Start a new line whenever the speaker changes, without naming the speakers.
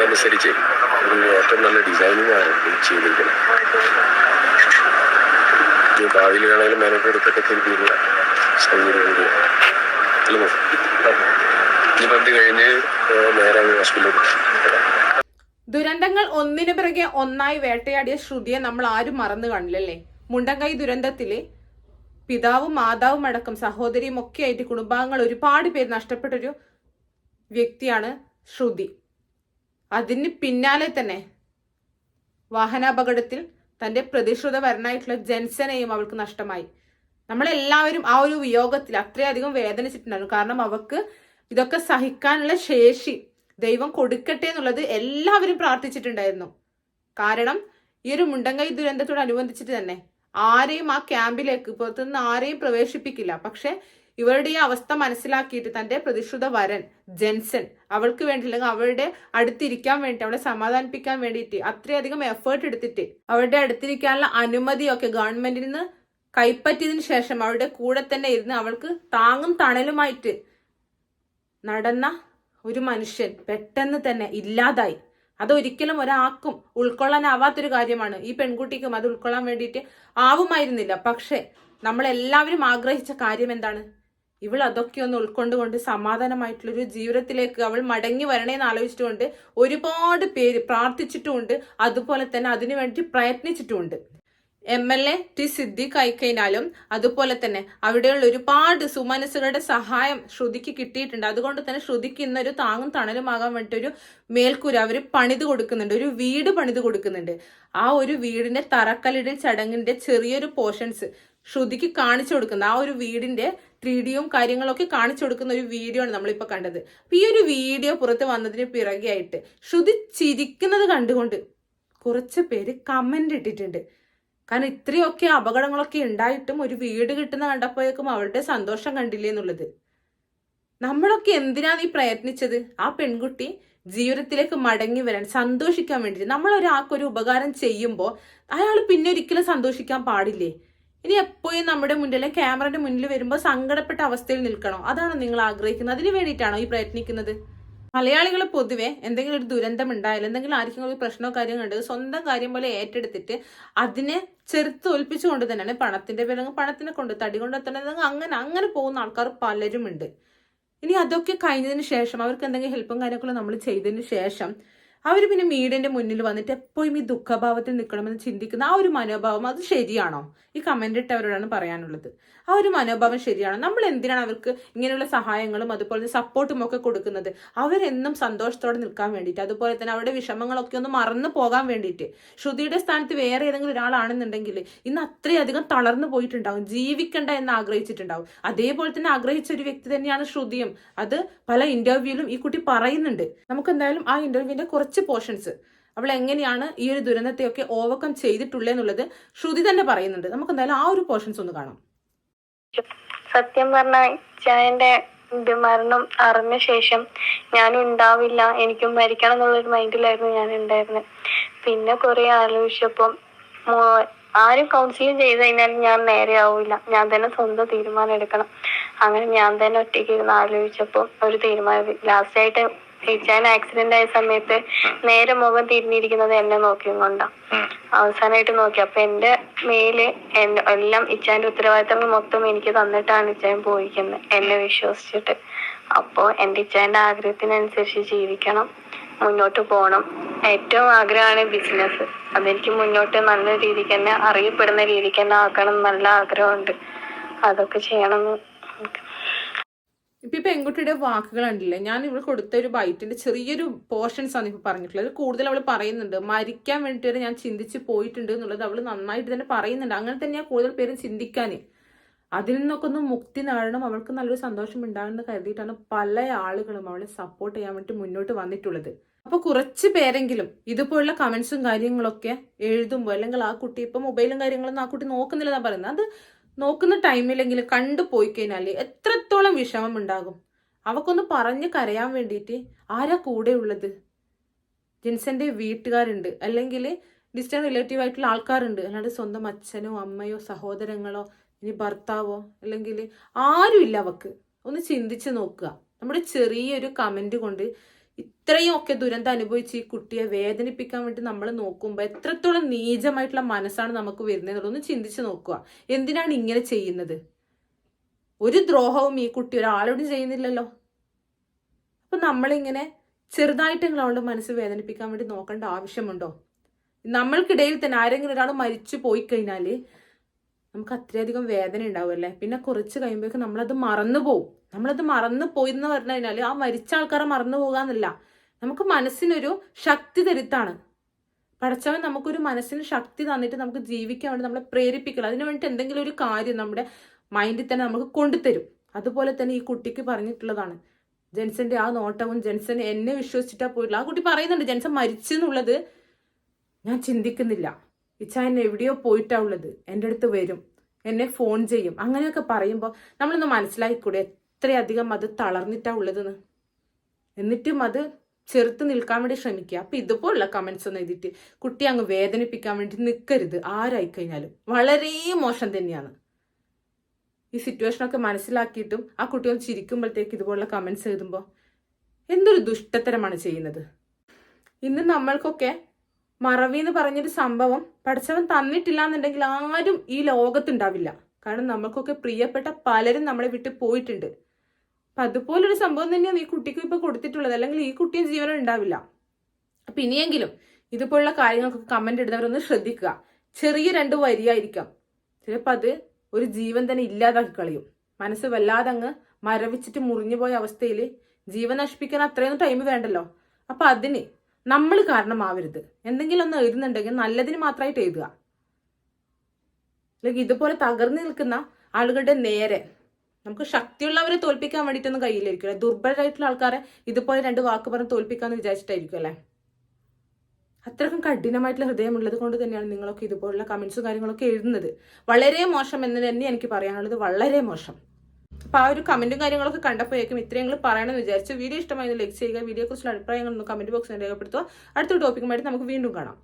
അനുസരിച്ച് ഒരു ഏറ്റവും നല്ല ഡിസൈനിങ് ഇത് ചെയ്തിരിക്കുന്നത് ഭാവിയിൽ വേണമെങ്കിലും മെനക്കെടുത്തൊക്കെ തിരിഞ്ഞില്ല സൗകര്യം കൂടി അല്ലേ ഇനിയിപ്പം ഇത് കഴിഞ്ഞ് നേരെ ഹോസ്പിറ്റലിൽ
ദുരന്തങ്ങൾ ഒന്നിനു പിറകെ ഒന്നായി വേട്ടയാടിയ ശ്രുതിയെ നമ്മൾ ആരും മറന്നു കാണില്ലല്ലേ? മുണ്ടങ്കൈ ദുരന്തത്തിൽ പിതാവും മാതാവും അടക്കം സഹോദരിയും ഒക്കെ ആയിട്ട് കുടുംബാംഗങ്ങൾ ഒരുപാട് പേര് നഷ്ടപ്പെട്ടൊരു വ്യക്തിയാണ് ശ്രുതി. അതിന് പിന്നാലെ തന്നെ വാഹനാപകടത്തിൽ തന്റെ പ്രതിശ്രുത വരനായിട്ടുള്ള ജെൻസനെയും അവൾക്ക് നഷ്ടമായി. നമ്മളെല്ലാവരും ആ ഒരു വിയോഗത്തിൽ അത്രയധികം വേദനിച്ചിട്ടുണ്ടായിരുന്നു. കാരണം അവക്ക് ഇതൊക്കെ സഹിക്കാനുള്ള ശേഷി ദൈവം കൊടുക്കട്ടെ എന്നുള്ളത് എല്ലാവരും പ്രാർത്ഥിച്ചിട്ടുണ്ടായിരുന്നു. കാരണം ഈ ഒരു മുണ്ടങ്കൈ ദുരന്തത്തോടനുബന്ധിച്ചിട്ട് തന്നെ ആരെയും ആ ക്യാമ്പിലേക്ക് പുറത്തുനിന്ന് ആരെയും പ്രവേശിപ്പിക്കില്ല. പക്ഷെ ഇവരുടെ ഈ അവസ്ഥ മനസ്സിലാക്കിയിട്ട് തന്റെ പ്രതിഷ്ഠിത വരൻ ജെൻസൺ അവൾക്ക് വേണ്ടി അല്ലെങ്കിൽ അവളുടെ അടുത്തിരിക്കാൻ വേണ്ടി അവളെ സമാധാനിപ്പിക്കാൻ വേണ്ടിയിട്ട് അത്രയധികം എഫേർട്ട് എടുത്തിട്ട് അവളുടെ അടുത്തിരിക്കാനുള്ള അനുമതിയൊക്കെ ഗവൺമെന്റിൽ നിന്ന് കൈപ്പറ്റിയതിനു ശേഷം അവളുടെ കൂടെ തന്നെ ഇരുന്ന് അവൾക്ക് താങ്ങും തണലുമായിട്ട് നടന്ന ഒരു മനുഷ്യൻ പെട്ടെന്ന് തന്നെ ഇല്ലാതായി. അതൊരിക്കലും ഒരാൾക്കും ഉൾക്കൊള്ളാനാവാത്തൊരു കാര്യമാണ്. ഈ പെൺകുട്ടിക്കും അത് ഉൾക്കൊള്ളാൻ വേണ്ടിയിട്ട് ആവുമായിരുന്നില്ല. പക്ഷേ നമ്മളെല്ലാവരും ആഗ്രഹിച്ച കാര്യം എന്താണ്? ഇവൾ അതൊക്കെ ഒന്ന് ഉൾക്കൊണ്ടുകൊണ്ട് സമാധാനമായിട്ടുള്ളൊരു ജീവിതത്തിലേക്ക് അവൾ മടങ്ങി വരണേന്ന് ആലോചിച്ചിട്ടുകൊണ്ട് ഒരുപാട് പേര് പ്രാർത്ഥിച്ചിട്ടുമുണ്ട്. അതുപോലെ തന്നെ അതിനു വേണ്ടി പ്രയത്നിച്ചിട്ടുമുണ്ട്. M L A T Siddique ആയിക്കഴിഞ്ഞാലും അതുപോലെ തന്നെ അവിടെയുള്ള ഒരുപാട് സുമനസ്സുകളുടെ സഹായം ശ്രുതിക്ക് കിട്ടിയിട്ടുണ്ട്. അതുകൊണ്ട് തന്നെ ശ്രുതിക്ക് ഇന്നൊരു താങ്ങും തണലുമാകാൻ വേണ്ടിയിട്ട് ഒരു മേൽക്കൂര അവർ പണിത് കൊടുക്കുന്നുണ്ട്. ഒരു വീട് പണിത് കൊടുക്കുന്നുണ്ട്. ആ ഒരു വീടിന്റെ തറക്കല്ലിടൽ ചടങ്ങിന്റെ ചെറിയൊരു പോർഷൻസ് ശ്രുതിക്ക് കാണിച്ചു കൊടുക്കുന്ന ആ ഒരു വീടിന്റെ ത്രീ ഡിയും കാര്യങ്ങളൊക്കെ കാണിച്ചു കൊടുക്കുന്ന ഒരു വീഡിയോ ആണ് നമ്മളിപ്പോ കണ്ടത്. അപ്പൊ ഈ ഒരു വീഡിയോ പുറത്ത് വന്നതിന് പിറകെയായിട്ട് ശ്രുതി ചിരിക്കുന്നത് കണ്ടുകൊണ്ട് കുറച്ച് പേര് കമന്റ് ഇട്ടിട്ടുണ്ട്. കാരണം ഇത്രയൊക്കെ അപകടങ്ങളൊക്കെ ഉണ്ടായിട്ടും ഒരു വീട് കിട്ടുന്ന കണ്ടപ്പോഴേക്കും അവളുടെ സന്തോഷം കണ്ടില്ലേ എന്നുള്ളത്. നമ്മളൊക്കെ എന്തിനാണ് ഈ പ്രയത്നിച്ചത്? ആ പെൺകുട്ടി ജീവിതത്തിലേക്ക് മടങ്ങി വരാൻ സന്തോഷിക്കാൻ വേണ്ടിയിട്ട്. നമ്മൾ ഒരാൾക്കൊരു ഉപകാരം ചെയ്യുമ്പോൾ അയാൾ പിന്നെ ഒരിക്കലും സന്തോഷിക്കാൻ പാടില്ലേ? ഇനി എപ്പോഴും നമ്മുടെ മുന്നിൽ ക്യാമറയുടെ മുന്നിൽ വരുമ്പോൾ സങ്കടപ്പെട്ട അവസ്ഥയിൽ നിൽക്കണോ? അതാണോ നിങ്ങൾ ആഗ്രഹിക്കുന്നത്? അതിന് വേണ്ടിയിട്ടാണോ ഈ പ്രയത്നിക്കുന്നത്? മലയാളികൾ പൊതുവെ എന്തെങ്കിലും ഒരു ദുരന്തം ഉണ്ടായാലും എന്തെങ്കിലും ആർക്കെങ്കിലും ഒരു പ്രശ്നമോ കാര്യമോ ഉണ്ടെങ്കിൽ സ്വന്തം കാര്യം പോലെ ഏറ്റെടുത്തിട്ട് അതിനെ ചെറുത്ത് ഒൽപ്പിച്ചുകൊണ്ട് തന്നെയാണ് പണത്തിന്റെ പേര് പണത്തിനെ കൊണ്ട് തടി കൊണ്ട് എത്തണത് അങ്ങനെ അങ്ങനെ പോകുന്ന ആൾക്കാർ പലരും ഉണ്ട് ഇനി അതൊക്കെ കഴിഞ്ഞതിന് ശേഷം അവർക്ക് എന്തെങ്കിലും ഹെൽപ്പും കാര്യങ്ങളൊക്കെ നമ്മൾ ചെയ്തതിന് ശേഷം അവർ പിന്നെ മീഡിയന്റെ മുന്നിൽ വന്നിട്ട് എപ്പോഴും ഈ ദുഃഖഭാവത്തിൽ നിൽക്കണമെന്ന് ചിന്തിക്കുന്ന ആ ഒരു മനോഭാവം അത് ശരിയാണോ? ഈ കമന്റ് ഇട്ടവരോടാണ് പറയാനുള്ളത്. ആ ഒരു മനോഭാവം ശരിയാണോ? നമ്മൾ എന്തിനാണ് അവർക്ക് ഇങ്ങനെയുള്ള സഹായങ്ങളും അതുപോലെ സപ്പോർട്ടും ഒക്കെ കൊടുക്കുന്നത്? അവരെന്നും സന്തോഷത്തോടെ നിൽക്കാൻ വേണ്ടിയിട്ട് അതുപോലെ തന്നെ അവരുടെ വിഷമങ്ങളൊക്കെ ഒന്ന് മറന്നു പോകാൻ വേണ്ടിയിട്ട്. ശ്രുതിയുടെ സ്ഥാനത്ത് വേറെ ഏതെങ്കിലും ഒരാളാണെന്നുണ്ടെങ്കിൽ ഇന്ന് അത്രയധികം തളർന്നു പോയിട്ടുണ്ടാവും. ജീവിക്കണ്ട എന്ന് ആഗ്രഹിച്ചിട്ടുണ്ടാവും. അതേപോലെ തന്നെ ആഗ്രഹിച്ച ഒരു വ്യക്തി തന്നെയാണ് ശ്രുതിയും. അത് പല ഇന്റർവ്യൂവിലും ഈ കുട്ടി പറയുന്നുണ്ട്. നമുക്ക് എന്തായാലും ആ ഇന്റർവ്യൂവിന്റെ കുറച്ച് പോർഷൻസ്. അവൾ എങ്ങനെയാണ് ഈ ഒരു ദുരന്തത്തെയൊക്കെ ഓവർകം ചെയ്തിട്ടുള്ളത് എന്നുള്ളത് ശ്രുതി തന്നെ പറയുന്നുണ്ട്. നമുക്ക് എന്തായാലും ആ ഒരു പോർഷൻസ് ഒന്ന് കാണാം.
സത്യം പറഞ്ഞ ചായന്റെ മരണം അറിഞ്ഞ ശേഷം ഞാൻ ഉണ്ടാവില്ല എനിക്കും മരിക്കണം എന്നുള്ളൊരു മൈൻഡിലായിരുന്നു ഞാൻ ഉണ്ടായിരുന്നത് പിന്നെ കുറെ ആലോചിച്ചപ്പം ആരും കൗൺസിലിംഗ് ചെയ്ത് കഴിഞ്ഞാൽ ഞാൻ നേരെ ആവില്ല. ഞാൻ തന്നെ സ്വന്തം തീരുമാനം എടുക്കണം. അങ്ങനെ ഞാൻ തന്നെ ഒറ്റയ്ക്ക് ഇരുന്ന് ആലോചിച്ചപ്പോൾ ഒരു തീരുമാനം. ലാസ്റ്റ് ആയിട്ട് ഇച്ചാൻ ആക്സിഡന്റ് ആയ സമയത്ത് നേരെ മുഖം തിരിഞ്ഞിരിക്കുന്നത് എന്നെ നോക്കിയും കൊണ്ടാ. അവസാനമായിട്ട് നോക്കി. അപ്പൊ എന്റെ മേൽ എല്ലാം ഇച്ചാന്റെ ഉത്തരവാദിത്തങ്ങൾ മൊത്തം എനിക്ക് തന്നിട്ടാണ് ഇച്ചാൻ പോയിരിക്കുന്നത് എന്നെ വിശ്വസിച്ചിട്ട്. അപ്പോ എന്റെ ഇച്ചാന്റെ ആഗ്രഹത്തിനനുസരിച്ച് ജീവിക്കണം മുന്നോട്ട് പോകണം ഏറ്റവും ആഗ്രഹമാണ് ബിസിനസ് അതെനിക്ക് മുന്നോട്ട് നല്ല രീതിക്ക് തന്നെ അറിയപ്പെടുന്ന രീതിക്ക് തന്നെ ആക്കണം നല്ല ആഗ്രഹമുണ്ട്. അതൊക്കെ ചെയ്യണം
ഇപ്പൊ പെൺകുട്ടിയുടെ വാക്കുകൾ ഞാൻ ഇവിടെ കൊടുത്ത ഒരു ബൈറ്റിന്റെ ചെറിയൊരു പോർഷൻസ് ആണ് ഇപ്പൊ പറഞ്ഞിട്ടുള്ളത്. കൂടുതൽ അവൾ പറയുന്നുണ്ട്. മരിക്കാൻ വേണ്ടി വരെ ഞാൻ ചിന്തിച്ച് പോയിട്ടുണ്ട് എന്നുള്ളത് അവൾ നന്നായിട്ട് തന്നെ പറയുന്നുണ്ട്. അങ്ങനെ തന്നെയാ കൂടുതൽ പേരും ചിന്തിക്കാന്. അതിൽ നിന്നൊക്കെ ഒന്ന് മുക്തി നേടണം. അവൾക്ക് നല്ലൊരു സന്തോഷം ഉണ്ടാകുമെന്ന് കരുതിയിട്ടാണ് പല ആളുകളും അവളെ സപ്പോർട്ട് ചെയ്യാൻ വേണ്ടി മുന്നോട്ട് വന്നിട്ടുള്ളത്. അപ്പൊ കുറച്ച് പേരെങ്കിലും ഇതുപോലുള്ള കമന്റ്സും കാര്യങ്ങളൊക്കെ എഴുതുമ്പോൾ അല്ലെങ്കിൽ ആ കുട്ടി ഇപ്പൊ മൊബൈലും കാര്യങ്ങളൊന്നും ആ കുട്ടി നോക്കുന്നില്ല എന്നാ പറയുന്നത്. അത് നോക്കുന്ന ടൈമിലെങ്കിലും കണ്ടു പോയി കഴിഞ്ഞാൽ എത്രത്തോളം വിഷമം ഉണ്ടാകും. അവക്കൊന്ന് പറഞ്ഞ് കരയാൻ വേണ്ടിയിട്ട് ആരാ കൂടെ ഉള്ളത്? ജിൻസന്റെ വീട്ടുകാരുണ്ട്. അല്ലെങ്കിൽ ഡിസ്റ്റൻ റിലേറ്റീവ് ആയിട്ടുള്ള ആൾക്കാരുണ്ട്. അല്ലാണ്ട് സ്വന്തം അച്ഛനോ അമ്മയോ സഹോദരങ്ങളോ ഇനി ഭർത്താവോ അല്ലെങ്കിൽ ആരുമില്ല അവക്ക്. ഒന്ന് ചിന്തിച്ച് നോക്കുക. നമ്മുടെ ചെറിയൊരു കമന്റ് കൊണ്ട് ഇത്രയും ഒക്കെ ദുരന്തം അനുഭവിച്ച് ഈ കുട്ടിയെ വേദനിപ്പിക്കാൻ വേണ്ടി നമ്മൾ നോക്കുമ്പോൾ എത്രത്തോളം നീചമായിട്ടുള്ള മനസ്സാണ് നമുക്ക് വരുന്നത് എന്നുള്ളത് ഒന്ന് ചിന്തിച്ച് നോക്കുക. എന്തിനാണ് ഇങ്ങനെ ചെയ്യുന്നത്? ഒരു ദ്രോഹവും ഈ കുട്ടി ഒരാളോടും ചെയ്യുന്നില്ലല്ലോ. അപ്പൊ നമ്മളിങ്ങനെ ചെറുതായിട്ട് അവളുടെ മനസ്സ് വേദനിപ്പിക്കാൻ വേണ്ടി നോക്കേണ്ട ആവശ്യമുണ്ടോ? നമ്മൾക്കിടയിൽ തന്നെ ആരെങ്കിലും ഒരാൾ മരിച്ചു പോയി കഴിഞ്ഞാൽ നമുക്ക് അത്രയധികം വേദന ഉണ്ടാവുമല്ലേ പിന്നെ കുറച്ച് കഴിയുമ്പോഴേക്കും നമ്മളത് മറന്നു പോവും. നമ്മളത് മറന്നു പോയി എന്ന് പറഞ്ഞു കഴിഞ്ഞാൽ ആ മരിച്ച ആൾക്കാരെ മറന്നു പോകാന്നല്ല. നമുക്ക് മനസ്സിനൊരു ശക്തി തരുത്താണ്. പഠിച്ചവൻ നമുക്കൊരു മനസ്സിന് ശക്തി തന്നിട്ട് നമുക്ക് ജീവിക്കാൻ വേണ്ടി നമ്മളെ പ്രേരിപ്പിക്കണം. അതിനു വേണ്ടി എന്തെങ്കിലും ഒരു കാര്യം നമ്മുടെ മൈൻഡിൽ തന്നെ നമുക്ക് കൊണ്ടുതരും. അതുപോലെ തന്നെ ഈ കുട്ടിക്ക് പറഞ്ഞിട്ടുള്ളതാണ്. ജെൻസന്റെ ആ നോട്ടവും ജെൻസൻ എന്നെ വിശ്വസിച്ചിട്ടാ പോയിട്ടുള്ള ആ കുട്ടി പറയുന്നുണ്ട് ജെൻസൺ മരിച്ചെന്നുള്ളത് ഞാൻ ചിന്തിക്കുന്നില്ല. ഇച്ച എന്നെ എവിടെയോ പോയിട്ടാ ഉള്ളത്. എന്റെ അടുത്ത് വരും. എന്നെ ഫോൺ ചെയ്യും. അങ്ങനെയൊക്കെ പറയുമ്പോൾ നമ്മളൊന്ന് മനസ്സിലാക്കിക്കൂടെ എത്രയധികം അത് തളർന്നിട്ടാ ഉള്ളതെന്ന്. എന്നിട്ടും അത് ചെറുത്ത് നിൽക്കാൻ വേണ്ടി ശ്രമിക്കുക. അപ്പൊ ഇതുപോലുള്ള കമൻസ് ഒന്നും എഴുതിയിട്ട് കുട്ടി അങ്ങ് വേദനിപ്പിക്കാൻ വേണ്ടി നിൽക്കരുത് ആരായി കഴിഞ്ഞാലും വളരെ മോശം തന്നെയാണ്. ഈ സിറ്റുവേഷനൊക്കെ മനസ്സിലാക്കിയിട്ടും ആ കുട്ടി ഒന്ന് ചിരിക്കുമ്പോഴത്തേക്ക് ഇതുപോലുള്ള കമൻസ് എഴുതുമ്പോൾ എന്തൊരു ദുഷ്ടത്തരമാണ് ചെയ്യുന്നത്. ഇന്ന് നമ്മൾക്കൊക്കെ മറവി എന്ന് പറഞ്ഞൊരു സംഭവം പഠിച്ചവൻ തന്നിട്ടില്ല എന്നുണ്ടെങ്കിൽ ആരും ഈ ലോകത്തുണ്ടാവില്ല. കാരണം നമ്മൾക്കൊക്കെ പ്രിയപ്പെട്ട പലരും നമ്മളെ വിട്ട് പോയിട്ടുണ്ട്. അപ്പൊ അതുപോലൊരു സംഭവം തന്നെയാണ് ഈ കുട്ടിക്ക് ഇപ്പൊ കൊടുത്തിട്ടുള്ളത്. അല്ലെങ്കിൽ ഈ കുട്ടിയും ജീവനം ഉണ്ടാവില്ല. അപ്പൊ ഇനിയെങ്കിലും ഇതുപോലുള്ള കാര്യങ്ങൾക്കൊക്കെ കമന്റ് ഇടുന്നവരൊന്ന് ശ്രദ്ധിക്കുക. ചെറിയ രണ്ട് വരിയായിരിക്കാം. ചിലപ്പോൾ അത് ഒരു ജീവൻ തന്നെ ഇല്ലാതാക്കി കളയും. മനസ്സ് വല്ലാതെ അങ്ങ് മരവിച്ചിട്ട് മുറിഞ്ഞു പോയ അവസ്ഥയിൽ ജീവൻ നശിപ്പിക്കാൻ അത്രയൊന്നും ടൈം വേണ്ടല്ലോ. അപ്പൊ അതിന് നമ്മൾ കാരണമാവരുത്. എന്തെങ്കിലും ഒന്ന് എഴുതുന്നുണ്ടെങ്കിൽ നല്ലതിന് മാത്രമായിട്ട് എഴുതുക. അല്ലെങ്കിൽ ഇതുപോലെ തകർന്നു നിൽക്കുന്ന ആളുകളുടെ നേരെ നമുക്ക് ശക്തിയുള്ളവരെ തോൽപ്പിക്കാൻ വേണ്ടിയിട്ടൊന്നും കയ്യിലായിരിക്കും അല്ലെ? ദുർബലരായിട്ടുള്ള ആൾക്കാരെ ഇതുപോലെ രണ്ട് വാക്ക് പറഞ്ഞ് തോൽപ്പിക്കാന്ന് വിചാരിച്ചിട്ടായിരിക്കും അല്ലെ? അത്രക്കും കഠിനമായിട്ടുള്ള ഹൃദയമുള്ളത് കൊണ്ട് തന്നെയാണ് നിങ്ങളൊക്കെ ഇതുപോലുള്ള കമന്റ്സും കാര്യങ്ങളൊക്കെ എഴുതുന്നത്. വളരെ മോശം എന്ന് തന്നെ എനിക്ക് പറയാനുള്ളത് വളരെ മോശം. അപ്പൊ ആ ഒരു കമന്റും കാര്യങ്ങളൊക്കെ കണ്ടപ്പോഴേക്കും ഇത്രയും പറയണമെന്ന് വിചാരിച്ചു. വീഡിയോ ഇഷ്ടമായി ലൈക്ക് ചെയ്യുക വീഡിയോ കുറിച്ചുള്ള അഭിപ്രായങ്ങളൊന്നും കമന്റ് ബോക്സിൽ രേഖപ്പെടുത്തുക. അടുത്ത ടോപ്പിക്കുമായിട്ട് നമുക്ക് വീണ്ടും കാണാം.